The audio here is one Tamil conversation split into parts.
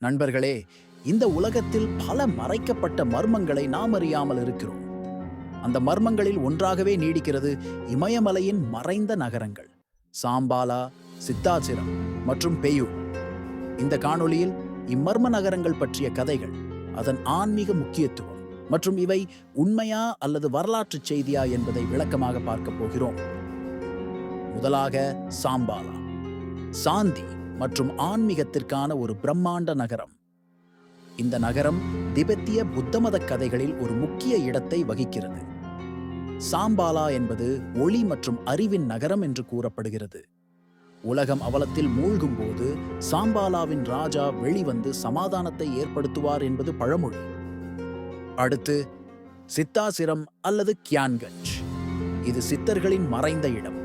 நண்பர்களே இந்த உலகத்தில் பல மறைக்கப்பட்ட மர்மங்களை நாம் அறியாமல் இருக்கிறோம். அந்த மர்மங்களில் ஒன்றாகவே நீடிக்கிறது இமயமலையின் மறைந்த நகரங்கள். சாம்பாலா சித்தாச்சிரம் மற்றும் பெயூர் இந்த காணொளியில் இம்மர்ம நகரங்கள் பற்றிய கதைகள் அதன் ஆன்மீக முக்கியத்துவம் மற்றும் இவை உண்மையா அல்லது வரலாற்றுச் செய்தியா என்பதை விளக்கமாக பார்க்க போகிறோம். முதலாக சாம்பாலா. சாந்தி மற்றும் ஆன்மீகத்திற்கான ஒரு பிரம்மாண்ட நகரம். இந்த நகரம் திபெத்திய புத்தமத கதைகளில் ஒரு முக்கிய இடத்தை வகிக்கிறது. சாம்பாலா என்பது ஒளி மற்றும் அறிவின் நகரம் என்று கூறப்படுகிறது. உலகம் அவலத்தில் மூழ்கும் போது சாம்பாலாவின் ராஜா வெளிவந்து சமாதானத்தை ஏற்படுத்துவார் என்பது பழமொழி. அடுத்து சித்தாசிரம் அல்லது கியான்கஞ்ச். இது சித்தர்களின் மறைந்த இடம்.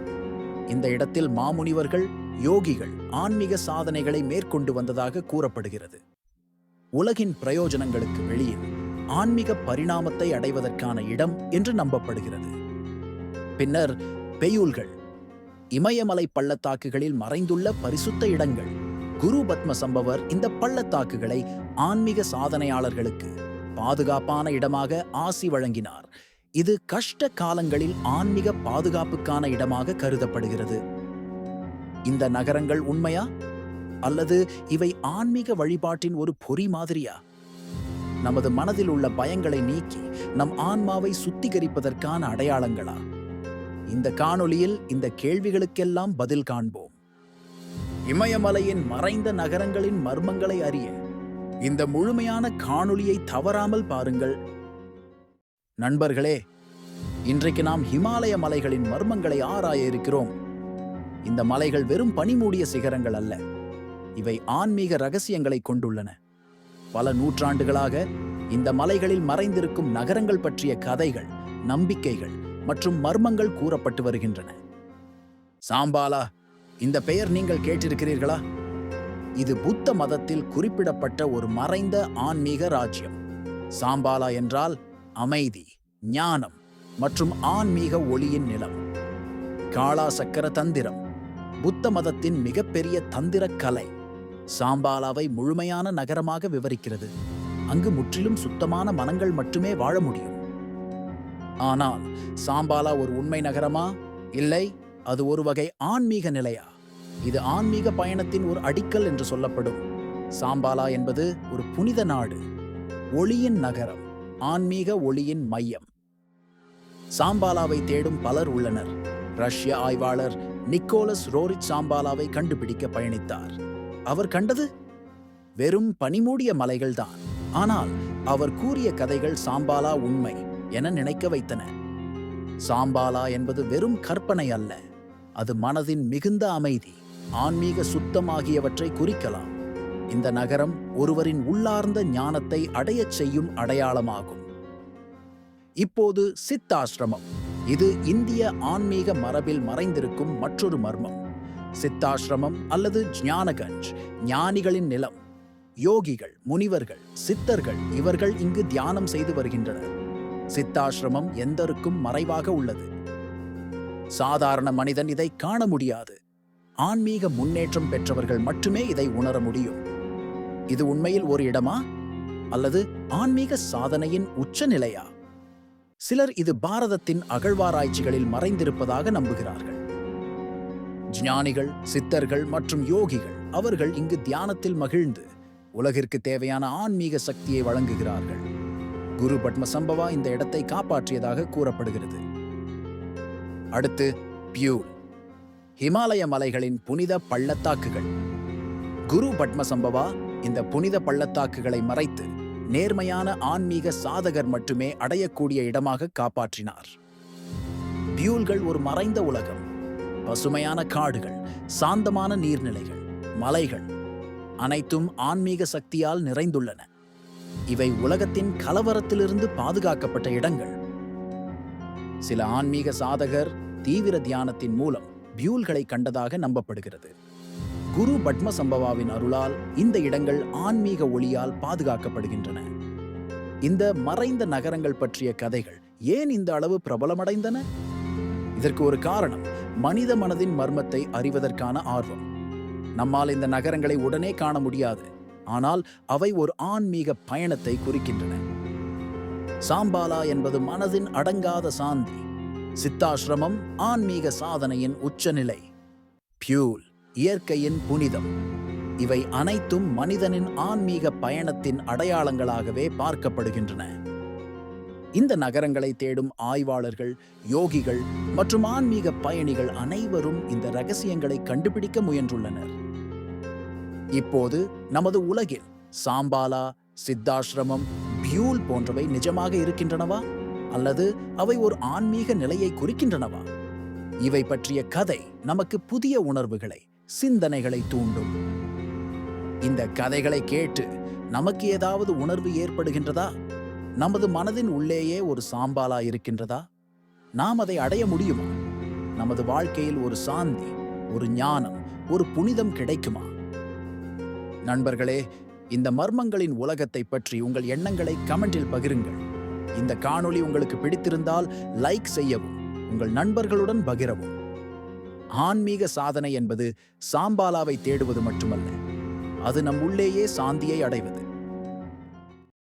இந்த இடத்தில் மாமுனிவர்கள் யோகிகள் ஆன்மீக சாதனைகளை மேற்கொண்டு வந்ததாக கூறப்படுகிறது. உலகின் பிரயோஜனங்களுக்கு வெளியில் ஆன்மீக பரிணாமத்தை அடைவதற்கான இடம் என்று நம்பப்படுகிறது. பின்னர் பெயூல்கள் இமயமலை பள்ளத்தாக்குகளில் மறைந்துள்ள பரிசுத்த இடங்கள் குரு பத்ம சம்பவர் இந்த பள்ளத்தாக்குகளை ஆன்மீக சாதனையாளர்களுக்கு பாதுகாப்பான இடமாக ஆசி வழங்கினார். இது கஷ்ட காலங்களில் ஆன்மீக பாதுகாப்புக்கான இடமாக கருதப்படுகிறது. இந்த நகரங்கள் உண்மையா? அல்லது இவை ஆன்மீக வழிபாட்டின் ஒரு பொறி மாதிரியா? நமது மனதில் உள்ள பயங்களை நீக்கி நம் ஆன்மாவை சுத்திகரிப்பதற்கான அடையாளங்களா? இந்த காணொளியில் இந்த கேள்விகளுக்கெல்லாம் பதில் காண்போம். இமயமலையின் மறைந்த நகரங்களின் மர்மங்களை அறிய இந்த முழுமையான காணொளியை தவறாமல் பாருங்கள். நண்பர்களே இன்றைக்கு நாம் ஹிமாலய மலைகளின் மர்மங்களை ஆராய இருக்கிறோம். இந்த மலைகள் வெறும் பனிமூடிய சிகரங்கள் அல்ல. இவை ஆன்மீக ரகசியங்களை கொண்டுள்ளன. பல நூற்றாண்டுகளாக இந்த மலைகளில் மறைந்திருக்கும் நகரங்கள் பற்றிய கதைகள் நம்பிக்கைகள் மற்றும் மர்மங்கள் கூறப்பட்டு வருகின்றன. சாம்பாலா இந்த பெயர் நீங்கள் கேட்டிருக்கிறீர்களா? இது புத்த மதத்தில் குறிப்பிடப்பட்ட ஒரு மறைந்த ஆன்மீக ராஜ்யம். சாம்பாலா என்றால் அமைதி ஞானம் மற்றும் ஆன்மீக ஒளியின் நிலம். காளா சக்கர தந்திரம் புத்த மதத்தின் மிகப்பெரிய தந்திர கலை சாம்பாலாவை முழுமையான நகரமாக விவரிக்கிறது. அங்கு முற்றிலும் சுத்தமான மனங்கள் மட்டுமே வாழ முடியும். ஆனால் சாம்பாலா ஒரு உண்மை நகரமா? இல்லை அது ஒரு வகை ஆன்மீக நிலையா? இது ஆன்மீக பயணத்தின் ஒரு அடிக்கல் என்று சொல்லப்படும். சாம்பாலா என்பது ஒரு புனித நாடு. ஒளியின் நகரம் ஆன்மீக ஒளியின் மையம். சாம்பாலாவை தேடும் பலர் உள்ளனர். ரஷ்ய ஆய்வாளர் நிக்கோலஸ் ரோரிச் சாம்பாலாவை கண்டுபிடிக்க பயணித்தார். அவர் கண்டது வெறும் பனிமூடிய மலைகள்தான். ஆனால் அவர் கூறிய கதைகள் சாம்பாலா உண்மை என நினைக்க வைத்தன. சாம்பாலா என்பது வெறும் கற்பனை அல்ல அது மனதின் மிகுந்த அமைதி ஆன்மீக சுத்தம் ஆகியவற்றை குறிக்கலாம். இந்த நகரம் ஒருவரின் உள்ளார்ந்த ஞானத்தை அடையச் செய்யும் அடையாளமாகும். இப்போது சித்தாசிரமம் இது இந்திய ஆன்மீக மரபில் மறைந்திருக்கும் மற்றொரு மர்மம். சித்தாசிரமம் அல்லது ஞானகஞ்ச் ஞானிகளின் நிலம். யோகிகள் முனிவர்கள் சித்தர்கள் இவர்கள் இங்கு தியானம் செய்து வருகின்றனர். சித்தாசிரமம் எந்தருக்கும் மறைவாக உள்ளது. சாதாரண மனிதன் இதை காண முடியாது. ஆன்மீக முன்னேற்றம் பெற்றவர்கள் மட்டுமே இதை உணர முடியும். இது உண்மையில் ஒரு இடமா? அல்லது ஆன்மீக சாதனையின் உச்சநிலையா சிலர் இது பாரதத்தின் அகழ்வாராய்ச்சிகளில் மறைந்திருப்பதாக நம்புகிறார்கள். ஞானிகள் சித்தர்கள் மற்றும் யோகிகள் அவர்கள் இங்கு தியானத்தில் மகிழ்ந்து உலகிற்கு தேவையான ஆன்மீக சக்தியை வழங்குகிறார்கள். குரு பத்மசம்பவா இந்த இடத்தை காப்பாற்றியதாக கூறப்படுகிறது. அடுத்து பியூல். ஹிமாலய மலைகளின் புனித பள்ளத்தாக்குகள். குரு பத்மசம்பவா இந்த புனித பள்ளத்தாக்குகளை மறைத்து நேர்மையான ஆன்மீக சாதகர் மட்டுமே அடையக்கூடிய இடமாக காப்பாற்றினார். பியூல்கள் ஒரு மறைந்த உலகம். பசுமையான காடுகள் சாந்தமான நீர்நிலைகள் மலைகள் அனைத்தும் ஆன்மீக சக்தியால் நிறைந்துள்ளன. இவை உலகத்தின் கலவரத்திலிருந்து பாதுகாக்கப்பட்ட இடங்கள். சில ஆன்மீக சாதகர் தீவிர தியானத்தின் மூலம் பியூல்களை கண்டதாக நம்பப்படுகிறது. குரு பட்ம சம்பவாவின் அருளால் இந்த இடங்கள் ஆன்மீக ஒளியால் பாதுகாக்கப்படுகின்றன. இந்த மறைந்த நகரங்கள் பற்றிய கதைகள் ஏன் இந்த அளவு பிரபலமடைந்தன? இதற்கு ஒரு காரணம் மனித மனதின் மர்மத்தை அறிவதற்கான ஆர்வம். நம்மால் இந்த நகரங்களை உடனே காண முடியாது ஆனால் அவை ஒரு ஆன்மீக பயணத்தை குறிக்கின்றன. சாம்பாலா என்பது மனதின் அடங்காத சாந்தி சித்தாசிரமம் ஆன்மீக சாதனையின் உச்சநிலை. பியூல். இயற்கையின் புனிதம். இவை அனைத்தும் மனிதனின் ஆன்மீக பயணத்தின் அடையாளங்களாகவே பார்க்கப்படுகின்றன. இந்த நகரங்களை தேடும் ஆய்வாளர்கள் யோகிகள் மற்றும் ஆன்மீக பயணிகள் அனைவரும் இந்த ரகசியங்களை கண்டுபிடிக்க முயன்றுள்ளனர். இப்போது நமது உலகில் சாம்பாலா சித்தாசிரமம் பியூல் போன்றவை நிஜமாக இருக்கின்றனவா? அல்லது அவை ஒரு ஆன்மீக நிலையை குறிக்கின்றனவா? இவை பற்றிய கதை நமக்கு புதிய உணர்வுகளை சிந்தனைகளை தூண்டும். இந்த கதைகளை கேட்டு நமக்கு ஏதாவது உணர்வு ஏற்படுகின்றதா? நமது மனதின் உள்ளேயே ஒரு சாம்பாலா இருக்கின்றதா? நாம் அதை அடைய முடியுமா? நமது வாழ்க்கையில் ஒரு சாந்தி ஒரு ஞானம் ஒரு புனிதம் கிடைக்குமா? நண்பர்களே இந்த மர்மங்களின் உலகத்தை பற்றி உங்கள் எண்ணங்களை கமெண்டில் பகிருங்கள். இந்த காணொளி உங்களுக்கு பிடித்திருந்தால் லைக் செய்யவும் உங்கள் நண்பர்களுடன் பகிரவும். ஆன்மீக சாதனை என்பது சாம்பாலாவை தேடுவது மட்டுமல்ல அது நம் உள்ளேயே சாந்தியை அடைவது.